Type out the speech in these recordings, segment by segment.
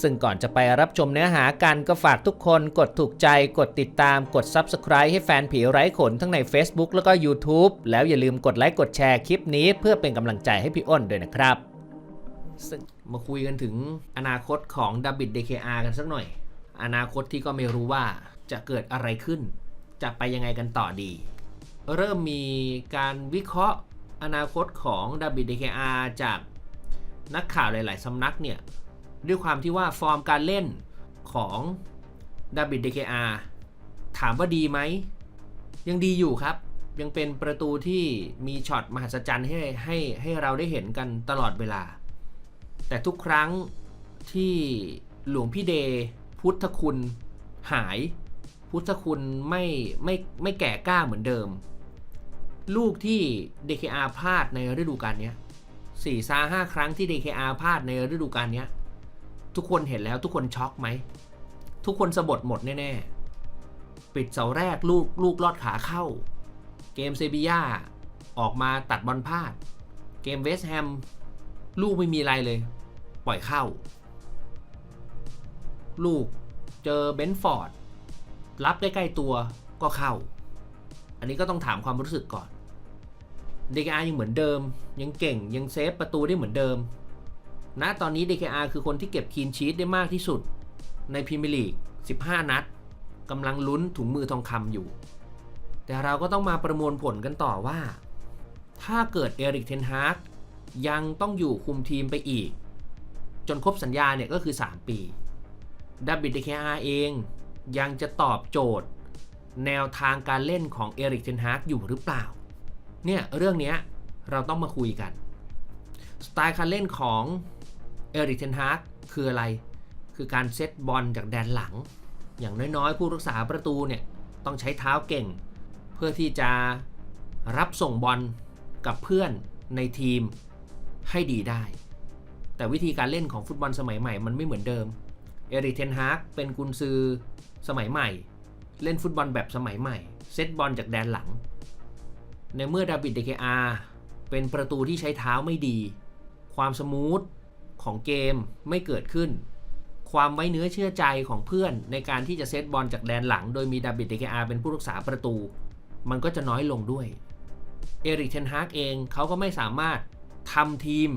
ซึ่งก่อนจะไปรับชมเนื้อหากันก็ฝากทุกคนกดถูกใจกดติดตามกด Subscribe ให้แฟนผีไร้ขนทั้งใน Facebook แล้วก็ YouTube แล้วอย่าลืมกดไลค์กดแชร์คลิปนี้เพื่อเป็นกำลังใจให้พี่อ้นด้วยนะครับซึ่งมาคุยกันถึงอนาคตของดับบิด DKR กันสักหน่อย อนาคตที่ก็ไม่รู้ว่าจะเกิดอะไรขึ้น จะไปยังไงกันต่อดี เริ่มมีการวิเคราะห์อนาคตของดับบิด DKR จากนักข่าวหลาย ๆ สำนักเนี่ย ด้วยความที่ว่าฟอร์มการเล่นของดับบิด DKR ถามว่าดีไหม ยังดีอยู่ครับ ยังเป็นประตูที่มีช็อตมหัศจรรย์ให้ให้ให้เราได้เห็นกันตลอดเวลา แต่ทุกครั้งที่หลวงพี่เดพุทธคุณหาย พุทธคุณไม่ไม่ไม่แก่กล้าเหมือนเดิม ลูกที่ DKR พลาดในฤดูกาลนี้สี่ซาห้าครั้งที่ DKR พลาดในฤดูกาลนี้ ทุกคนเห็นแล้วทุกคนช็อกไหม ทุกคนสะบดหมดแน่ๆ ปิดเสาแรกลูกลูกลอดขาเข้า เกมเซบียาออกมาตัดบอลพลาด เกมเวสแฮม ลูกไม่มีอะไรเลย ปล่อยเข้า ลูกเจอเบนฟอร์ด รับใกล้ๆตัวก็เข้า อันนี้ก็ต้องถามความรู้สึกก่อนเดกอายังเหมือนเดิม ยังเก่งยังเซฟประตูได้เหมือนเดิม ณตอนนี้ DKR คือคนที่เก็บคีนชีตได้มากที่สุด ในพรีเมียร์ลีก 15 นัดกำลังลุ้นถุงมือทองคำอยู่ แต่เราก็ต้องมาประมวลผลกันต่อว่า ถ้าเกิดเอริกเทนฮากยังต้องอยู่คุมทีมไปอีก จนครบสัญญาเนี่ยก็คือ 3 ปีดับบิด DKR เองยังจะตอบโจทย์ แนวทางการเล่นของเอริกเทนฮากอยู่หรือเปล่า เนี่ยเรื่องนี้เราต้องมาคุยกัน สไตล์การเล่นของ เอริกเทนฮากคืออะไร คือการเซตบอลจากแดนหลัง อย่างน้อยๆ ผู้รักษาประตูเนี่ยต้องใช้เท้าเก่ง เพื่อที่จะรับส่งบอลกับเพื่อนในทีมให้ดีได้ แต่วิธีการเล่นของฟุตบอลสมัยใหม่มันไม่เหมือนเดิม เอริกเทนฮากเป็นกุนซือสมัยใหม่ เล่นฟุตบอลแบบสมัยใหม่ เซตบอลจากแดนหลัง ในเมื่อดาวิดเดเคอาเป็นประตูที่ใช้เท้าไม่ดี ความสมูท ของเกมไม่เกิดขึ้น ความไว้เนื้อเชื่อใจของเพื่อนในการที่จะเซตบอลจากแดนหลัง โดยมีดาวิดเดเคอาเป็นผู้รักษาประตู มันก็จะน้อยลงด้วย เอริกเทนฮากเองเขาก็ไม่สามารถทำทีม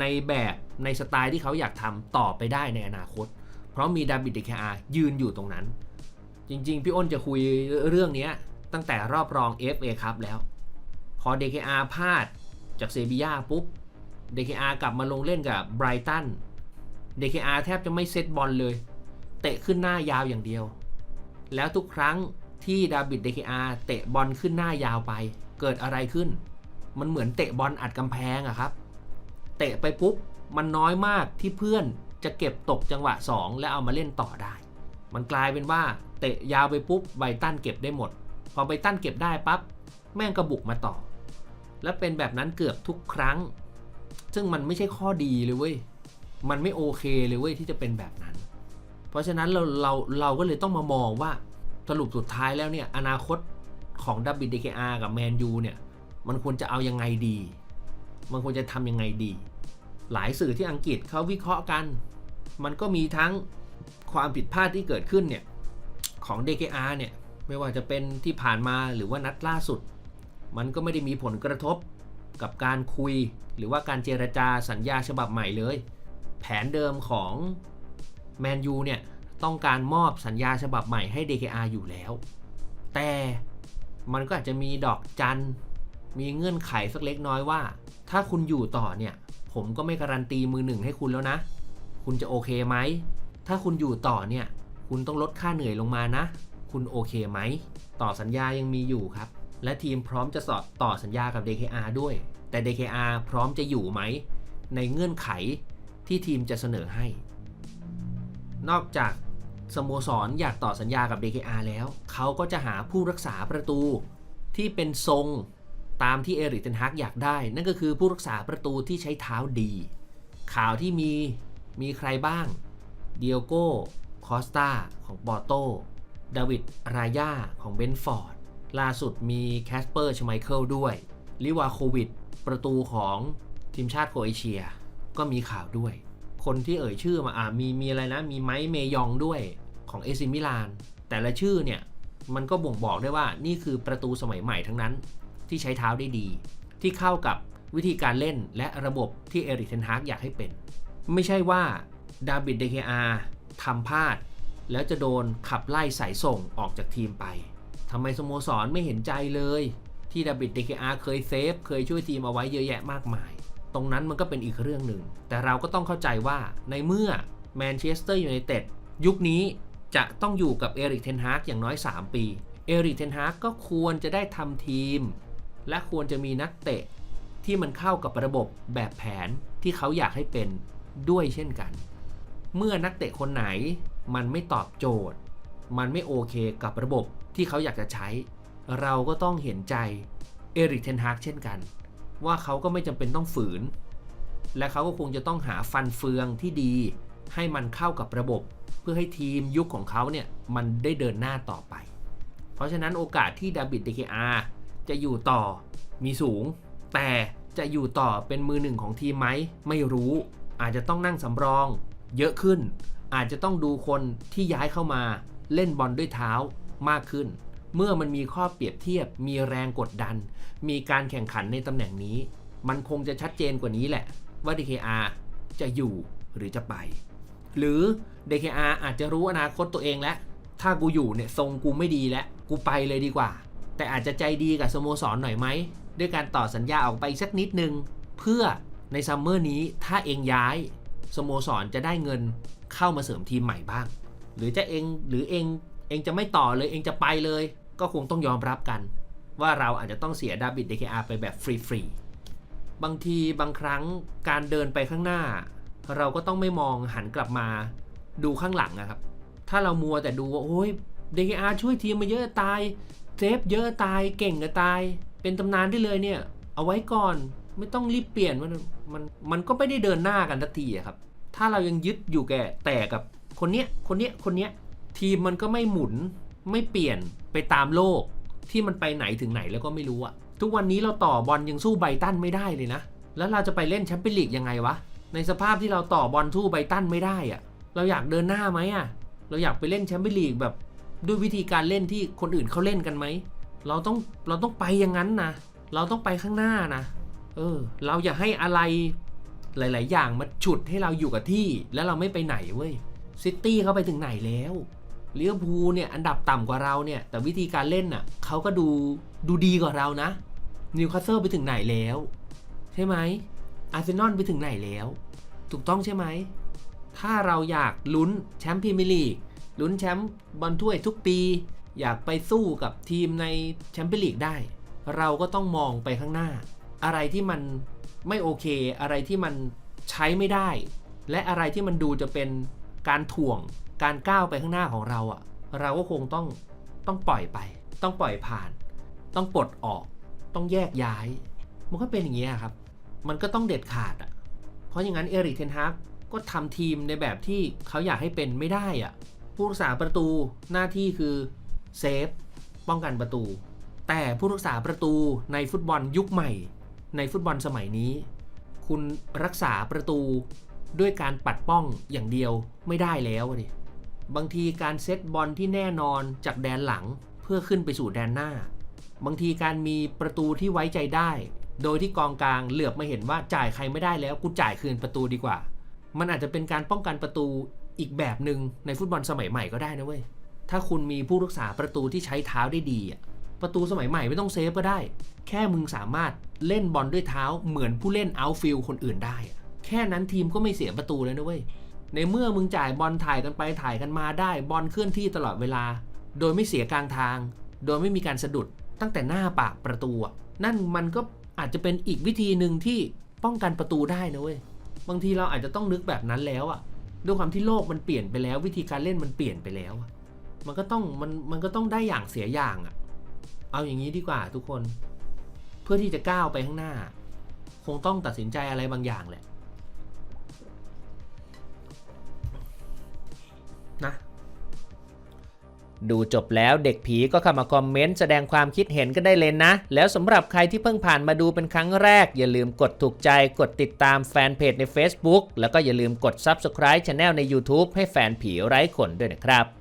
ในแบบในสไตล์ที่เขาอยากทำต่อไปได้ในอนาคต เพราะมีดาวิดเดเคอายืนอยู่ตรงนั้น จริงๆ พี่อ้นจะคุยเรื่องนี้ตั้งแต่รอบรอง FA ครับแล้ว พอ DKR พลาดจากเซบียาปุ๊บ DKR กลับมาลงเล่นกับไบรตัน DKR แทบจะไม่เซตบอลเลย เตะขึ้นหน้ายาวอย่างเดียว แล้วทุกครั้งที่ดาบิด DKR เตะบอลขึ้นหน้ายาวไป เกิดอะไรขึ้น มันเหมือนเตะบอลอัดกำแพงอะครับ เตะไปปุ๊บ มันน้อยมากที่เพื่อนจะเก็บตกจังหวะ 2 แล้วเอามาเล่นต่อได้ มันกลายเป็นว่าเตะยาวไปปุ๊บไบรตันเก็บได้หมด พอไบรตันเก็บได้ปั๊บแม่งก็บุกมาต่อ และเป็นแบบนั้นเกือบทุกครั้ง ซึ่งมันไม่ใช่ข้อดีเลยเว้ย มันไม่โอเคเลยเว้ยที่จะเป็นแบบนั้น เพราะฉะนั้นเราเราเราก็เลยต้องมามองว่าสรุปสุดท้ายแล้วเนี่ยอนาคตของดับบิด DKR กับแมนยูเนี่ยมันควรจะเอายังไงดี มันควรจะทำยังไงดี หลายสื่อที่อังกฤษเขาวิเคราะห์กัน มันก็มีทั้งความผิดพลาดที่เกิดขึ้นเนี่ยของ DKR เนี่ยไม่ว่าจะเป็นที่ผ่านมาหรือว่านัดล่าสุด มันก็ไม่ได้มีผลกระทบ กับการคุยหรือว่าการเจรจาสัญญาฉบับใหม่เลย แผนเดิมของแมนยูเนี่ยต้องการมอบสัญญาฉบับใหม่ให้ DKR อยู่แล้ว แต่มันก็อาจจะมีดอกจัน มีเงื่อนไขสักเล็กน้อยว่า ถ้าคุณอยู่ต่อเนี่ย ผมก็ไม่การันตีมือหนึ่งให้คุณแล้วนะ คุณจะโอเคไหม ถ้าคุณอยู่ต่อเนี่ย คุณต้องลดค่าเหนื่อยลงมานะ คุณโอเคไหม ต่อสัญญายังมีอยู่ครับ และทีมพร้อมจะสอดต่อสัญญากับ DKR ด้วย แต่ DKR พร้อมจะอยู่ไหม ในเงื่อนไขที่ทีมจะเสนอให้ นอกจากสโมสรอยากต่อสัญญากับ DKR แล้ว เขาก็จะหาผู้รักษาประตูที่เป็นทรงตามที่เอริกเทนฮากอยากได้ นั่นก็คือผู้รักษาประตูที่ใช้เท้าดี ข่าวที่มีมีใครบ้างเดียโก้คอสตาของปอโตดาวิดรายาของเบนฟอร์ด ล่าสุดมีแคสเปอร์ชไมเคิลด้วย ลิวาโควิด ประตูของทีมชาติโครเอเชีย ก็มีข่าวด้วย คนที่เอ่ยชื่อมาอ่ามีมีอะไรนะ มีไมค์เมยองด้วยของเอซิมิลาน แต่ละชื่อเนี่ย มันก็บ่งบอกได้ว่านี่คือประตูสมัยใหม่ทั้งนั้น ที่ใช้เท้าได้ดี ที่เข้ากับวิธีการเล่นและระบบที่เอริกเทนฮากอยากให้เป็น ไม่ใช่ว่าดาบิดเดเคอาทำพลาด แล้วจะโดนขับไล่สายส่งออกจากทีมไป ทำไมสโมสรไม่เห็นใจเลย ที่ดาบิดเดเคอาเคยเซฟ เคยช่วยทีมเอาไว้เยอะแยะมากมาย ตรงนั้นมันก็เป็นอีกเรื่องหนึ่ง แต่เราก็ต้องเข้าใจว่าในเมื่อแมนเชสเตอร์ยูไนเต็ดยุคนี้จะต้องอยู่กับเอริกเทนฮากอย่างน้อย 3 ปีเอริกเทนฮากก็ควรจะได้ทำทีม และควรจะมีนักเตะที่มันเข้ากับระบบแบบแผนที่เขาอยากให้เป็นด้วยเช่นกัน เมื่อนักเตะคนไหนมันไม่ตอบโจทย์ มันไม่โอเคกับระบบที่เขาอยากจะใช้ เราก็ต้องเห็นใจเอริกเทนฮากเช่นกัน ว่าเขาก็ไม่จำเป็นต้องฝืน และเขาก็คงจะต้องหาฟันเฟืองที่ดี ให้มันเข้ากับระบบ เพื่อให้ทีมยุคของเขาเนี่ยมันได้เดินหน้าต่อไป เพราะฉะนั้นโอกาสที่ดาบิดเดเคอาจะอยู่ต่อมีสูง แต่จะอยู่ต่อเป็นมือหนึ่งของทีมไหมไม่รู้อาจจะต้องนั่งสำรอง เยอะขึ้น อาจจะต้องดูคนที่ย้ายเข้ามา เล่นบอลด้วยเท้ามากขึ้น เมื่อมันมีข้อเปรียบเทียบ มีแรงกดดัน มีการแข่งขันในตำแหน่งนี้ มันคงจะชัดเจนกว่านี้แหละ ว่า DKR จะอยู่หรือจะไป หรือ DKR อาจจะรู้อนาคตตัวเองแล้ว ถ้ากูอยู่เนี่ยทรงกูไม่ดีแล้ว กูไปเลยดีกว่า แต่อาจจะใจดีกับสโมสรหน่อยไหม ด้วยการต่อสัญญาออกไปสักนิดนึง เพื่อในซัมเมอร์นี้ถ้าเองย้ายสโมสรจะได้เงินเข้ามาเสริมทีมใหม่บ้าง หรือจะเองหรือเองเองจะไม่ต่อเลยเองจะไปเลย ก็คงต้องยอมรับกัน ว่าเราอาจจะต้องเสียดาบิด DKR ไปแบบฟรีๆบางทีบางครั้งการเดินไปข้างหน้า เราก็ต้องไม่มองหันกลับมาดูข้างหลังนะครับ ถ้าเรามัวแต่ดูว่าโอ้ย DKR ช่วยทีมมาเยอะตายเซฟเยอะตายเก่งก็ตาย เป็นตำนานได้เลยเนี่ย เอาไว้ก่อนไม่ต้องรีบเปลี่ยนมันมันมันก็ไม่ได้เดินหน้ากันทันทีครับ ถ้าเรายังยึดอยู่แก่แต่กับ คนเนี้ยคนเนี้ยคนเนี้ยทีมมันก็ไม่หมุนไม่เปลี่ยนไปตามโลกที่มันไปไหนถึงไหนแล้วก็ไม่รู้อะทุกวันนี้เราต่อบอลยังสู้ไบตันไม่ได้เลยนะ แล้วเราจะไปเล่นแชมเปี้ยนลีกยังไงวะ ในสภาพที่เราต่อบอลสู้ไบตันไม่ได้อะเราอยากเดินหน้าไหมอะเราอยากไปเล่นแชมเปี้ยนลีกแบบด้วยวิธีการเล่นที่คนอื่นเขาเล่นกันไหม เราต้องเราต้องไปอย่างนั้นนะ เราต้องไปข้างหน้านะ เออ เราอย่าให้อะไรหลาย ๆ อย่างมาฉุดให้เราอยู่กับที่ แล้วเราไม่ไปไหนเว้ย ซิตี้เขาไปถึงไหนแล้วลิเวพูเนี่ยอันดับต่ำกว่าเราเนี่ย แต่วิธีการเล่นน่ะเขาก็ดูดูดีกว่าเรานะนิวคาสเซิลไปถึงไหนแล้ว ใช่ไหมอาร์เซนอลไปถึงไหนแล้ว ถูกต้องใช่ไหม ถ้าเราอยากลุ้นแชมป์พรีเมียร์ลีกลุ้นแชมป์บอลถ้วยทุกปี อยากไปสู้กับทีมในแชมเปี้ยนลีกได้ เราก็ต้องมองไปข้างหน้า อะไรที่มันไม่โอเค อะไรที่มันใช้ไม่ได้ และอะไรที่มันดูจะเป็น การถ่วงการก้าวไปข้างหน้าของเราอะ่ะ เราก็คงต้องต้องปล่อยไป ต้องปล่อยผ่าน ต้องปลดออก ต้องแยกย้าย มันก็เป็นอย่างนี้ยครับ มันก็ต้องเด็ดขาดอะ่ะ เพราะอย่างนั้นเอริกเทนฮากก็ทำทีมในแบบที่เขาอยากให้เป็นไม่ได้อะ่ะ ผู้รักษาประตูหน้าที่คือเซฟป้องกันประตู แต่ผู้รักษาประตูในฟุตบอลยุคใหม่ ในฟุตบอลสมัยนี้ คุณรักษาประตู ด้วยการปัดป้องอย่างเดียวไม่ได้แล้วดิบางทีการเซตบอลที่แน่นอนจากแดนหลังเพื่อขึ้นไปสู่แดนหน้า บางทีการมีประตูที่ไว้ใจได้ โดยที่กองกลางเหลือบมาเห็นว่าจ่ายใครไม่ได้แล้วกูจ่ายคืนประตูดีกว่า มันอาจจะเป็นการป้องกันประตูอีกแบบหนึ่งในฟุตบอลสมัยใหม่ก็ได้นะเว้ยถ้าคุณมีผู้รักษาประตูที่ใช้เท้าได้ดีประตูสมัยใหม่ไม่ต้องเซฟก็ได้ แค่มึงสามารถเล่นบอลด้วยเท้าเหมือนผู้เล่นเอาฟิลคนอื่นได้ แค่นั้นทีมก็ไม่เสียประตูเลยนะเว้ย ในเมื่อมึงจ่ายบอลถ่ายกันไปถ่ายกันมาได้บอลเคลื่อนที่ตลอดเวลา โดยไม่เสียกลางทาง โดยไม่มีการสะดุดตั้งแต่หน้าปากประตูนั่นมันก็อาจจะเป็นอีกวิธีหนึ่งที่ป้องกันประตูได้นะเว้ยบางทีเราอาจจะต้องนึกแบบนั้นแล้วอะด้วยความที่โลกมันเปลี่ยนไปแล้ว วิธีการเล่นมันเปลี่ยนไปแล้ว มันก็ต้องมันมันก็ต้องได้อย่างเสียอย่างอะเอาอย่างนี้ดีกว่าทุกคน เพื่อที่จะก้าวไปข้างหน้า คงต้องตัดสินใจอะไรบางอย่างแหละ นะ ดูจบแล้วเด็กผีก็เข้ามาคอมเมนต์แสดงความคิดเห็นกันได้เลยนะ แล้วสำหรับใครที่เพิ่งผ่านมาดูเป็นครั้งแรก อย่าลืมกดถูกใจกดติดตามแฟนเพจใน Facebook แล้วก็อย่าลืมกด Subscribe Channel ใน YouTube ให้แฟนผีไร้ขนด้วยนะครับ